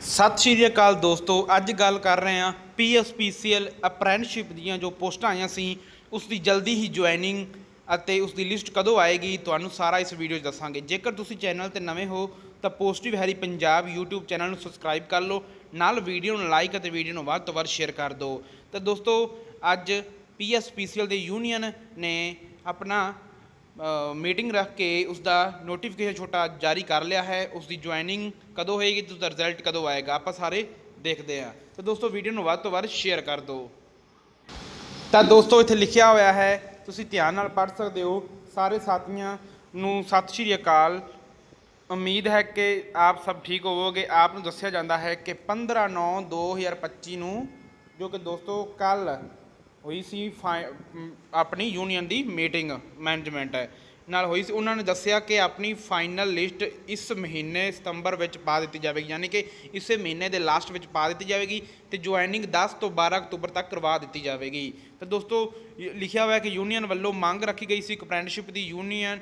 ਸਤਿ ਸ਼੍ਰੀ ਅਕਾਲ ਦੋਸਤੋ, ਅੱਜ ਗੱਲ ਕਰ ਰਹੇ ਹਾਂ ਪੀਐਸਪੀਸੀਐਲ ਅਪ੍ਰੈਂਟਿਸਸ਼ਿਪ ਦੀਆਂ ਜੋ ਪੋਸਟਾਂ ਆਈਆਂ ਸੀ, ਉਸ ਦੀ ਜਲਦੀ ਹੀ ਜੁਆਇਨਿੰਗ ਅਤੇ ਉਸ ਦੀ ਲਿਸਟ ਕਦੋਂ ਆਏਗੀ, ਤੁਹਾਨੂੰ ਸਾਰਾ ਇਸ ਵੀਡੀਓ 'ਚ ਦੱਸਾਂਗੇ। ਜੇਕਰ ਤੁਸੀਂ ਚੈਨਲ ਤੇ ਨਵੇਂ ਹੋ, ਤਾਂ positive Harry Punjab YouTube channel ਨੂੰ ਸਬਸਕ੍ਰਾਈਬ ਕਰ ਲਓ, ਨਾਲ ਵੀਡੀਓ ਨੂੰ ਲਾਈਕ ਅਤੇ ਵੀਡੀਓ ਨੂੰ ਵੱਧ ਤੋਂ ਵੱਧ ਸ਼ੇਅਰ ਕਰ ਦਿਓ। ਤਾਂ ਦੋਸਤੋ, ਅੱਜ ਪੀਐਸਪੀਸੀਐਲ ਦੇ ਯੂਨੀਅਨ ਨੇ ਆਪਣਾ ਮੀਟਿੰਗ ਰੱਖ ਕੇ ਉਸ ਦਾ ਨੋਟੀਫਿਕੇਸ਼ਨ ਛੋਟਾ ਜਾਰੀ ਕਰ ਲਿਆ ਹੈ। ਉਸ ਦੀ ਜੁਆਇਨਿੰਗ ਕਦੋਂ ਹੋਏਗੀ ਤੇ ਉਸ ਦਾ ਰਿਜ਼ਲਟ ਕਦੋਂ ਆਏਗਾ, ਆਪਾਂ ਸਾਰੇ ਦੇਖਦੇ ਹਾਂ। ਤਾਂ ਦੋਸਤੋ ਵੀਡੀਓ ਨੂੰ ਵੱਧ ਤੋਂ ਵੱਧ ਸ਼ੇਅਰ ਕਰ ਦਿਓ। ਤਾਂ ਦੋਸਤੋ, ਇੱਥੇ ਲਿਖਿਆ ਹੋਇਆ ਹੈ, ਤੁਸੀਂ ਧਿਆਨ ਨਾਲ ਪੜ੍ਹ ਸਕਦੇ ਹੋ। ਸਾਰੇ ਸਾਥੀਆਂ ਨੂੰ ਸਤਿ ਸ਼੍ਰੀ ਅਕਾਲ। ਉਮੀਦ ਹੈ ਕਿ ਆਪ ਸਭ ਠੀਕ ਹੋਵੋਗੇ। ਆਪ ਨੂੰ ਦੱਸਿਆ ਜਾਂਦਾ ਹੈ ਕਿ 15 9 2025 ਨੂੰ, ਜੋ ਕਿ ਦੋਸਤੋ ਕੱਲ ਹੋਈ ਸੀ ਫਾਈ- ਆਪਣੀ ਯੂਨੀਅਨ ਦੀ ਮੀਟਿੰਗ ਮੈਨੇਜਮੈਂਟ ਹੈ। ਨਾਲ ਹੋਈ ਸੀ, ਉਹਨਾਂ ਨੇ ਦੱਸਿਆ ਕਿ ਆਪਣੀ ਫਾਈਨਲ ਲਿਸਟ ਇਸ ਮਹੀਨੇ ਸਤੰਬਰ ਵਿੱਚ ਪਾ ਦਿੱਤੀ ਜਾਵੇਗੀ, ਯਾਨੀ ਕਿ ਇਸੇ ਮਹੀਨੇ ਦੇ ਲਾਸਟ ਵਿੱਚ ਪਾ ਦਿੱਤੀ ਜਾਵੇਗੀ ਤੇ ਜੁਆਇਨਿੰਗ 10 ਤੋਂ 12 ਅਕਤੂਬਰ ਤੱਕ ਕਰਵਾ ਦਿੱਤੀ ਜਾਵੇਗੀ। ਤਾਂ ਦੋਸਤੋ, ਲਿਖਿਆ ਹੋਇਆ ਕਿ ਯੂਨੀਅਨ ਵੱਲੋਂ ਮੰਗ ਰੱਖੀ ਗਈ ਸੀ ਇੱਕ ਅਪ੍ਰੈਂਟਿਸਸ਼ਿਪ ਦੀ ਯੂਨੀਅਨ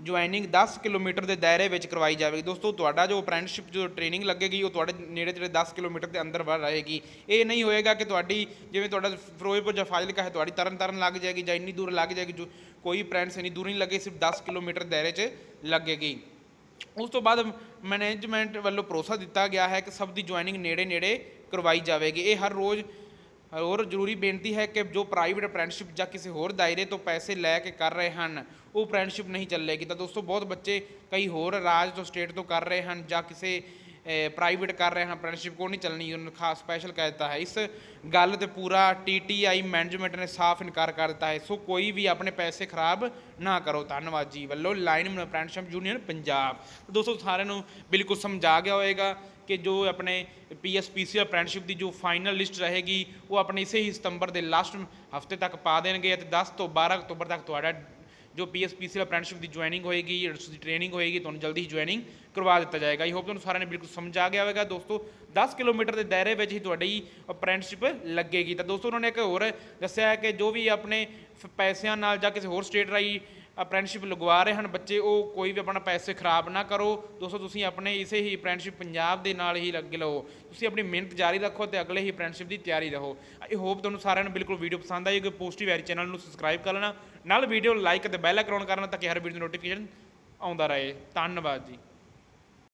ਜੁਆਇਨਿੰਗ 10 ਕਿਲੋਮੀਟਰ ਦੇ ਦਾਇਰੇ ਵਿੱਚ ਕਰਵਾਈ ਜਾਵੇਗੀ। ਦੋਸਤੋ, ਤੁਹਾਡਾ ਜੋ ਅਪ੍ਰੈਂਟਿਸਸ਼ਿਪ ਜੋ ਟ੍ਰੇਨਿੰਗ ਲੱਗੇਗੀ, ਉਹ ਤੁਹਾਡੇ ਨੇੜੇ ਤੇੜੇ 10 ਕਿਲੋਮੀਟਰ ਦੇ ਅੰਦਰ ਬਾਹਰ ਰਹੇਗੀ। ਇਹ ਨਹੀਂ ਹੋਏਗਾ ਕਿ ਤੁਹਾਡੀ, ਜਿਵੇਂ ਤੁਹਾਡਾ ਫਿਰੋਜ਼ਪੁਰ ਜਾਂ ਫਾਜ਼ਿਲਕਾ ਹੈ, ਤੁਹਾਡੀ ਤਰਨ ਤਾਰਨ ਲੱਗ ਜਾਏਗੀ ਜਾਂ ਇੰਨੀ ਦੂਰ ਲੱਗ ਜਾਏਗੀ, ਜੋ ਕੋਈ ਅਪ੍ਰੈਂਟਿਸ ਇੰਨੀ ਦੂਰ ਨਹੀਂ ਲੱਗੇ, ਸਿਰਫ 10 ਕਿਲੋਮੀਟਰ ਦਾਇਰੇ 'ਚ ਲੱਗੇਗੀ। ਉਸ ਤੋਂ ਬਾਅਦ ਮੈਨੇਜਮੈਂਟ ਵੱਲੋਂ ਭਰੋਸਾ ਦਿੱਤਾ ਗਿਆ ਹੈ ਕਿ ਸਭ ਦੀ ਜੁਆਇਨਿੰਗ ਨੇੜੇ ਨੇੜੇ ਕਰਵਾਈ ਜਾਵੇਗੀ। ਇਹ ਹਰ ਰੋਜ਼ ਹੋਰ ਜ਼ਰੂਰੀ ਬੇਨਤੀ ਹੈ ਕਿ ਜੋ ਪ੍ਰਾਈਵੇਟ ਅਪ੍ਰੈਂਟਿਸਸ਼ਿਪ ਜਾਂ ਕਿਸੇ ਹੋਰ ਦਾਇਰੇ ਤੋਂ ਪੈਸੇ ਲੈ ਕੇ ਕਰ ਰਹੇ ਹਨ, ਉਹ ਅਪ੍ਰੈਂਟਿਸਸ਼ਿਪ ਨਹੀਂ ਚੱਲੇਗੀ। ਤਾਂ ਦੋਸਤੋ, ਬਹੁਤ ਬੱਚੇ ਕਈ ਹੋਰ ਰਾਜ ਤੋਂ ਸਟੇਟ ਤੋਂ ਕਰ ਰਹੇ ਹਨ ਜਾਂ ਕਿਸੇ ਪ੍ਰਾਈਵੇਟ ਕਰ ਰਹੇ ਹਨ ਅਪ੍ਰੈਂਟਿਸਸ਼ਿਪ ਕੋ ਨਹੀਂ ਚੱਲਣੀ, ਉਹਨਾਂ ਖਾਸ ਸਪੈਸ਼ਲ ਕਹਿ ਦਿੱਤਾ ਹੈ। ਇਸ ਗੱਲ ਤੇ ਪੂਰਾ ਟੀਟੀਆਈ ਮੈਨੇਜਮੈਂਟ ਨੇ ਸਾਫ਼ ਇਨਕਾਰ ਕਰ ਦਿੱਤਾ ਹੈ। ਸੋ ਕੋਈ ਵੀ ਆਪਣੇ ਪੈਸੇ ਖਰਾਬ ਨਾ ਕਰੋ। ਧੰਨਵਾਦ ਜੀ ਵੱਲੋਂ ਲਾਈਨ ਅਪ੍ਰੈਂਟਿਸਸ਼ਿਪ ਯੂਨੀਅਨ ਪੰਜਾਬ। ਤਾਂ ਦੋਸਤੋ, ਸਾਰਿਆਂ ਨੂੰ ਬਿਲਕੁਲ ਸਮਝਾ ਗਿਆ ਹੋਵੇਗਾ ਕਿ ਜੋ ਆਪਣੇ ਪੀਐਸਪੀਸੀ ਅਪ੍ਰੈਂਟਿਸਸ਼ਿਪ ਦੀ ਜੋ ਫਾਈਨਲ ਲਿਸਟ ਰਹੇਗੀ, ਉਹ ਆਪਣੇ ਇਸੇ ਹੀ ਸਤੰਬਰ ਦੇ ਲਾਸਟ ਹਫ਼ਤੇ ਤੱਕ ਪਾ ਦੇਣਗੇ ਅਤੇ 10 ਤੋਂ 12 ਅਕਤੂਬਰ ਤੱਕ ਤੁਹਾਡਾ ਜੋ ਪੀਐਸਪੀਸੀ ਅਪ੍ਰੈਂਟਿਸਸ਼ਿਪ ਦੀ ਜੁਆਇਨਿੰਗ ਹੋਏਗੀ ਉਸ ਦੀ ਟ੍ਰੇਨਿੰਗ ਹੋਏਗੀ, ਤੁਹਾਨੂੰ ਜਲਦੀ ਹੀ ਜੁਆਇਨਿੰਗ ਕਰਵਾ ਦਿੱਤਾ ਜਾਏਗਾ। ਆਈ ਹੋਪ ਤੁਹਾਨੂੰ ਸਾਰਿਆਂ ਨੇ ਬਿਲਕੁਲ ਸਮਝ ਆ ਗਿਆ ਹੋਵੇਗਾ। ਦੋਸਤੋ 10 ਕਿਲੋਮੀਟਰ ਦੇ ਦਾਇਰੇ ਵਿੱਚ ਹੀ ਤੁਹਾਡੀ ਅਪ੍ਰੈਂਟਿਸਸ਼ਿਪ ਲੱਗੇਗੀ। ਤਾਂ ਦੋਸਤੋ, ਉਹਨਾਂ ਨੇ ਇੱਕ ਹੋਰ ਦੱਸਿਆ ਹੈ ਕਿ ਜੋ ਵੀ ਆਪਣੇ ਫ- ਪੈਸਿਆਂ ਨਾਲ ਜਾਂ ਕਿਸੇ ਹੋਰ ਸਟੇਟ ਰਾਹੀਂ ਅਪ੍ਰੈਂਟਿਸਸ਼ਿਪ ਲਗਵਾ ਰਹੇ ਹਨ ਬੱਚੇ, ਉਹ ਕੋਈ ਵੀ ਆਪਣਾ ਪੈਸੇ ਖਰਾਬ ਨਾ ਕਰੋ। ਦੋਸਤੋ, ਤੁਸੀਂ ਆਪਣੇ ਇਸੇ ਹੀ ਅਪ੍ਰੈਂਟਿਸਸ਼ਿਪ ਪੰਜਾਬ ਦੇ ਨਾਲ ਹੀ ਲੱਗੇ ਲਓ। ਤੁਸੀਂ ਆਪਣੀ ਮਿਹਨਤ ਜਾਰੀ ਰੱਖੋ ਤੇ ਅਗਲੇ ਹੀ ਅਪ੍ਰੈਂਟਿਸਸ਼ਿਪ ਦੀ ਤਿਆਰੀ ਰਹੋ। ਆਈ ਹੋਪ ਤੁਹਾਨੂੰ ਸਾਰਿਆਂ ਨੂੰ ਬਿਲਕੁਲ ਵੀਡੀਓ ਪਸੰਦ ਆਈ ਕਿ ਪੋਜ਼ਿਟਿਵ ਐਰੀ ਚੈਨਲ ਨੂੰ ਸਬਸਕ੍ਰਾਈਬ ਕਰ ਲੈਣਾ। ਨਾਲ ਵੀਡੀਓ ਲਾਈਕ ਅਤੇ ਬੈਲ ਆਈਕਨ ਕਰਨਾ ਤਾਂ ਕਿ ਹਰ ਵੀਡੀਓ ਦੀ ਨੋਟੀਫਿਕੇਸ਼ਨ ਆਉਂਦਾ ਰਹੇ। ਧੰਨਵਾਦ ਜੀ।